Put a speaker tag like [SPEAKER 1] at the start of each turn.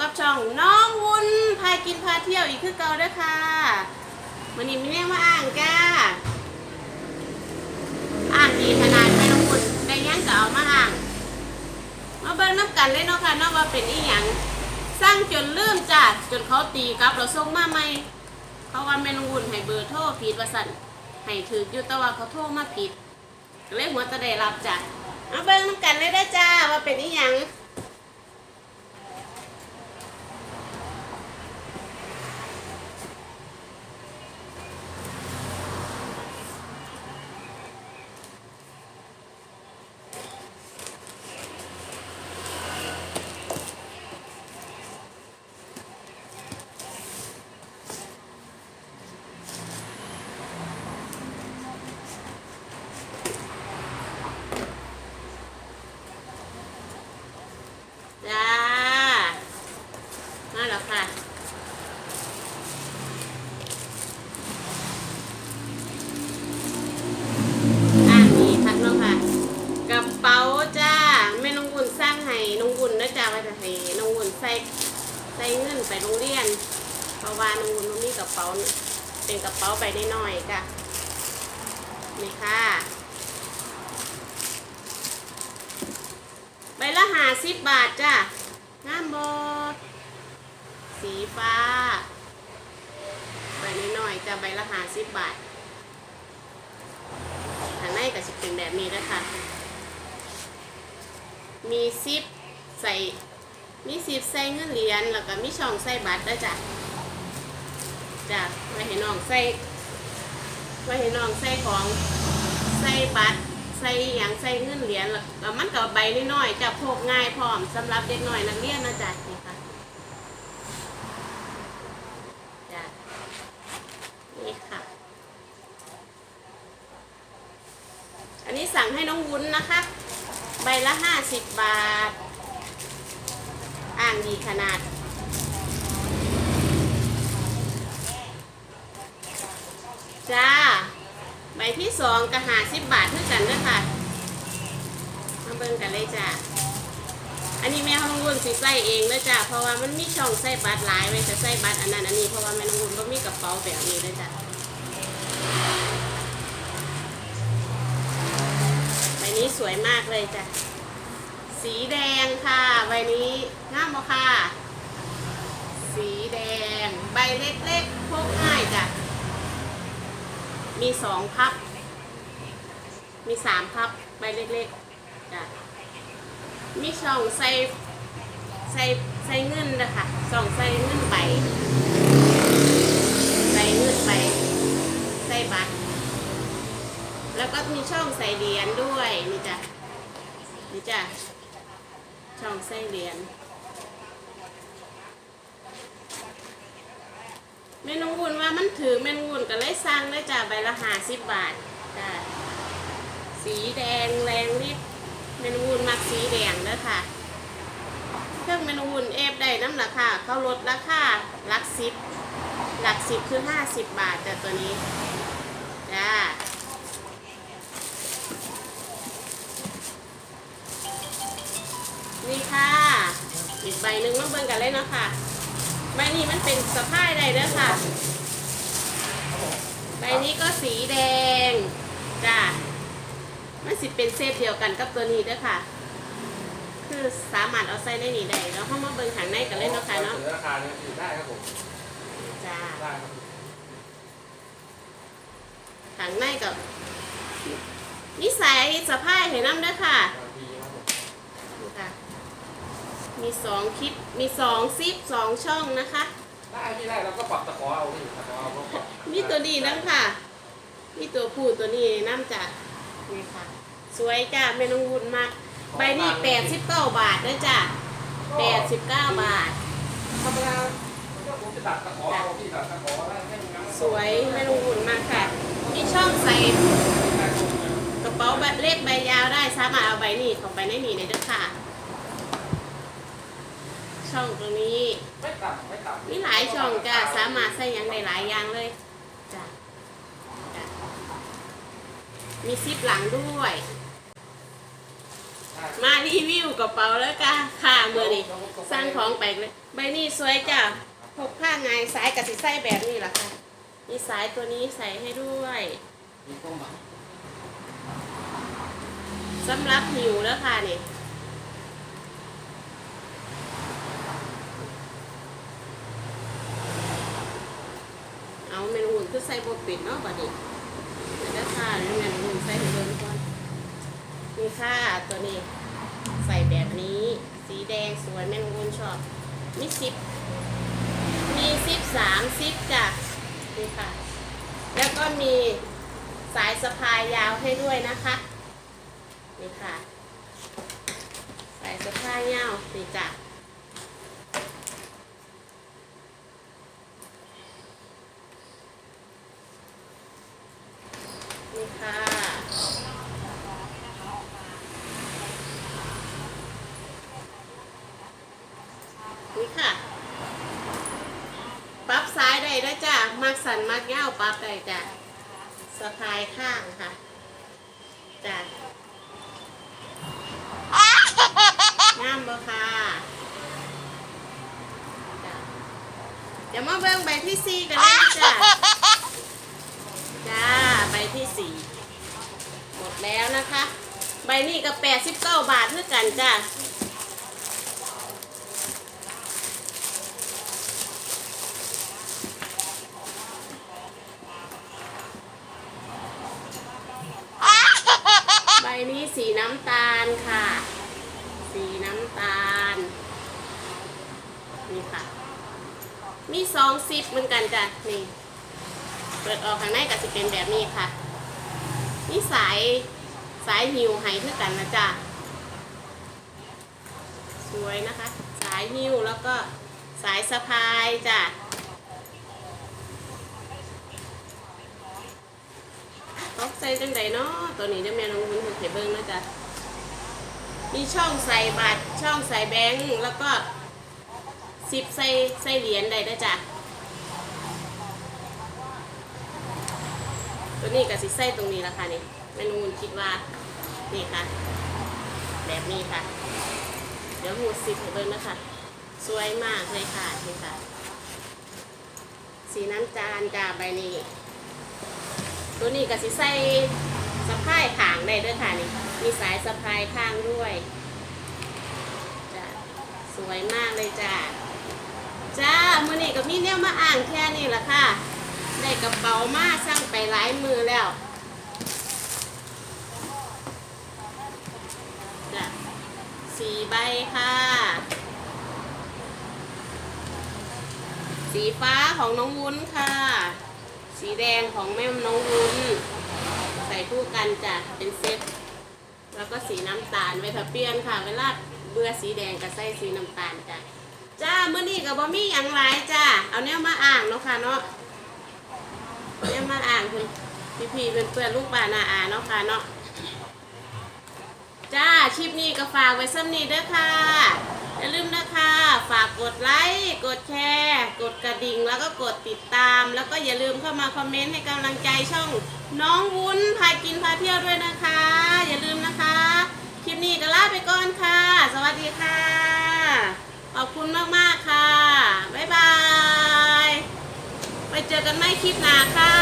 [SPEAKER 1] กับช่องน้องวุ้นพากินพาเที่ยวอีกคือเก่าด้อค่ะมันนี้มีแม่มาอ่างจ้าอ่างดีขนาดแม่น้องวุ้นได้หยังก็เอามาอ่าง มาเบิ่งน้ำกันเลยเนาะค่ะเนาะว่าเป็นอีหยังสร้างจนลืมจ้าจนเขาตีกับเราส่งมาใหม่เขาว่าแม่น้องวุ้นให้เบอร์โทรผิดว่าสั่นให้ถืออยู่แต่ว่าเขาโทรมาผิดเลยหัวตะได้รับจ้ะมาเบิ่งน้ำกันเลยได้จ้าว่าเป็นอีหยัง จ้า มาแล้วค่ะ อ่านี่คัดเนาะค่ะกระเป๋าจ้าแม่น้องบุญสร้างให้น้องบุญนะจ้าว่าจะให้น้องบุญใส่ใส่เงินไปโรงเรียน เพราะว่าน้องบุญมันมีกระเป๋าเป็นกระเป๋าใบน้อยๆจ้ะนี่ค่ะใบละหาสิบบาทจ้ะงามบอสีฟ้าใบน้อยๆจะใบละหาสิบบาททางในก็จะเป็นแบบนี้นะคะมีซิปใส่ มีซิปใส่เงินเหรียญแล้วก็มีช่องใส่บัตรด้วยจ้ะจ้ะไว้ให้น้องใส่ไว้ให้น้องใส่ของใส่บัตรใส่หยังใส่เงินเหรียญแล้วก็มันก็ใบน้อยๆจะพกง่ายพร้อมสำหรับเด็กน้อยนักเรียนนะจ๊ะนี่ค่ะจ้ะนี่ค่ะ อันนี้สั่งให้น้องวุ้นนะคะ ใบละห้าสิบบาทางดีขนาด จ้า ใบที่สองกระหาสิบบาทเท่ากันนะค่ะ มาเบิ่งกันเลยจ้า อันนี้แม่น้องวุ่นสิใส่เองนะจ้า เพราะว่ามันมีช่องใส่บัตรหลายไว้จะใส่บัตรอันนั้นอันนี้เพราะว่าแม่น้องวุ่นก็มีกระเป๋าแบบนี้นะจ้าใบนี้สวยมากเลยจ้ะ สีแดงค่ะ ใบนี้งามบ่ค่ะ สีแดง ใบเล็กๆพกง่ายจ้ะ มีสองพับ มีสามพับ ใบเล็กๆจ้ะ มีช่องใส่ใส่ใส่เงินนะคะช่องใส่เงินใบใส่เงินใบใส่บัตร แล้วก็มีช่องใส่เหรียญด้วยนี่จ้ะนี่จ้ะ ช่องใส่เหรียญแม่น้องวุ่นว่ามันถือแม่น้องวุ่นก็เลยสั่งเลยจ้ะใบละห้าสิบบาทจ้ะสีแดงแรงนิดแม่น้องวุ่นมักสีแดงเด้อค่ะเครื่องแม่น้องวุ่นเอฟได้น้ำราคาเขาลดราคาหลักสิบหลักสิบคือห้าสิบบาทแต่ตัวนี้จ้า นี่ค่ะ อีกใบหนึ่งมาเบิ่งกันเลยเนาะค่ะ ใบนี้มันเป็นสะพายได้เด้อค่ะ ใบนี้ก็สีแดงจ้ามันสิเป็นเซตเดียวกันกับตัวนี้เด้อค่ะ คือสามารถเอาใส่ในนี้ได้แล้วเข้ามาเบิ่งข้างในกันเลยเนาะค่ะเนาะ
[SPEAKER 2] สือราคาเนี่ยถือได้ครับผม
[SPEAKER 1] จ้า
[SPEAKER 2] ได้ครับ
[SPEAKER 1] ข้างในกับนิสัยสะพายให้น้ำเด้อค่ะ
[SPEAKER 2] บางทีครับผม
[SPEAKER 1] ดูค่ะ มีสองคลิป มีสองซิปสองช่องนะคะ
[SPEAKER 2] ได้ที่ได้เราก็ปรับตะขอเอาที่ตะขอเอาก็ปรับ
[SPEAKER 1] มีตัวนี้น้ำค่ะ มีตัวผู้ตัวนี้น้ำจ้ะนี่ค่ะ สวยจ้าไม่ต้องวุ่นมาก ใบนี้แปดสิบเก้าบาทนะจ้ะแปดสิบเก้าบาท
[SPEAKER 2] ธรรมดาก็ผมจะตัดตะขอเอาที่ตัดตะขอได้ให้มัน
[SPEAKER 1] สวยไม่ต้องวุ่นมากค่ะ มีช่องใส่กระเป๋าใบเลขใบยาวได้สามารถเอาใบนี้เข้าไปในนี้ได้ด้วยค่ะ ช่องตรงนี้
[SPEAKER 2] ไม่ต่ำไม่ต่ำ
[SPEAKER 1] มีหลายช่องจ้ะสามารถใส่หยังได้หลายอย่างเลยจ้ะจ้ะมีซิปหลังด้วย
[SPEAKER 2] ได้
[SPEAKER 1] มารีวิวกระเป๋าแล้วก็ค่ะมือนี่สร้างของแปลกเลย ใบนี้สวยจ้ะพกผ้าไงสายกับสีไส้แบบนี้แหละค่ะ มีสายตัวนี้ใส่ให้ด้วยสำหรับหิวแล้วค่ะนี่ เอาเม ใส่บปิดเนาะบัดนี้เดี๋ยวค่ะเดี๋ยวเมนูอื่นใส่เบิ่งก่อนนี่ค่ะตัวนี้ใส่แบบนี้ สีแดงสวยแม่นวุ่นชอบมีสิบมีสิบสามสิบจ้ะนี่ค่ะ แล้วก็มีสายสะพายยาวให้ด้วยนะคะนี่ค่ะ สายสะพายยาวนี่จ้ะ นี่ค่ะ นี่ค่ะ ปรับซ้ายได้ด้วยจ้ะ มักสันมักเง้าวปรับได้จ้ะสะพายข้างค่ะจ้ะงามบ่ค่ะเดี๋ยวมาเบิ่งใบที่สี่กันเลยจ้ะจ้าใบที่สี่หมดแล้วนะคะ ใบนี้ก็แปดสิบเก้าบาทเท่ากันจ้า นี้สีน้ำตาลค่ะ สีน้ำตาล นี่ค่ะ มีสองซิปเหมือนกันจ้ะ นี่ เปิดออกข้างในก็จะเป็นแบบนี้ค่ะ นี่สายสายหิวไห้เท่ากันนะจ๊ะสวยนะคะ สายหิวแล้วก็สายสะพายจ้ะ ตอกใส่จังใดเนาะตัวนี้เดี๋ยวแม่น้องวุ้นเห็นเบิ้งนะจ๊ะมีช่องใส่บัตรช่องใส่แบงค์แล้วก็สิบใส่ใส่เหรียญได้นะจ๊ะตัวนี้กับสิไส้ตรงนี้ละค่ะนี่เมนูคิดว่านี่ค่ะ แบบนี้ค่ะ เดี๋ยวหูสิบให้เบิ้งนะคะสวยมากเลยค่ะนี่ค่ะ สีน้ำจานจ้าใบนี้ ตัวนี้กับสิไส้สะพายขางได้ด้วยค่ะนี่ มีสายสะพายข้างด้วยจ้าสวยมากเลยจ้าจ้ามื่อนี้ก็มีเนี่ยมาอ่างแค่นี้ละค่ะ ได้กระเป๋ามาสั่งไปหลายมือแล้วจ้ะสี่ใบค่ะ สีฟ้าของน้องวุ้นค่ะ สีแดงของแม่น้องวุ้นใส่คู่กันจ้ะเป็นเซตแล้วก็สีน้ำตาลไว้ถ้าเปลี่ยนค่ะ เวลาเบื่อสีแดงก็ใส่สีน้ำตาลจ้ะจ้าเมื่อนี้กับบะมี่อย่างไรจ้าเอาเนี้ยมาอ่างเนาะค่ะเนาะเนี่ยมาอ่านคุณพี่พี่เป็นเพื่อนลูกบ้านนาอาเนาะค่ะเนาะจ้าคลิปนี้ก็ฝากไว้ซ้ำนี้เด้อค่ะ อย่าลืมนะคะ ฝากกดไลค์กดแชร์ กดกระดิ่ง แล้วก็กดติดตาม แล้วก็อย่าลืมเข้ามาคอมเมนต์ให้กำลังใจช่อง น้องวุ้นพากินพาเที่ยวด้วยนะคะ อย่าลืมนะคะ คลิปนี้ก็ลาไปก่อนค่ะ สวัสดีค่ะ ขอบคุณมากๆค่ะ บ๊ายบาย ไปเจอกันใหม่คลิปหน้าค่ะ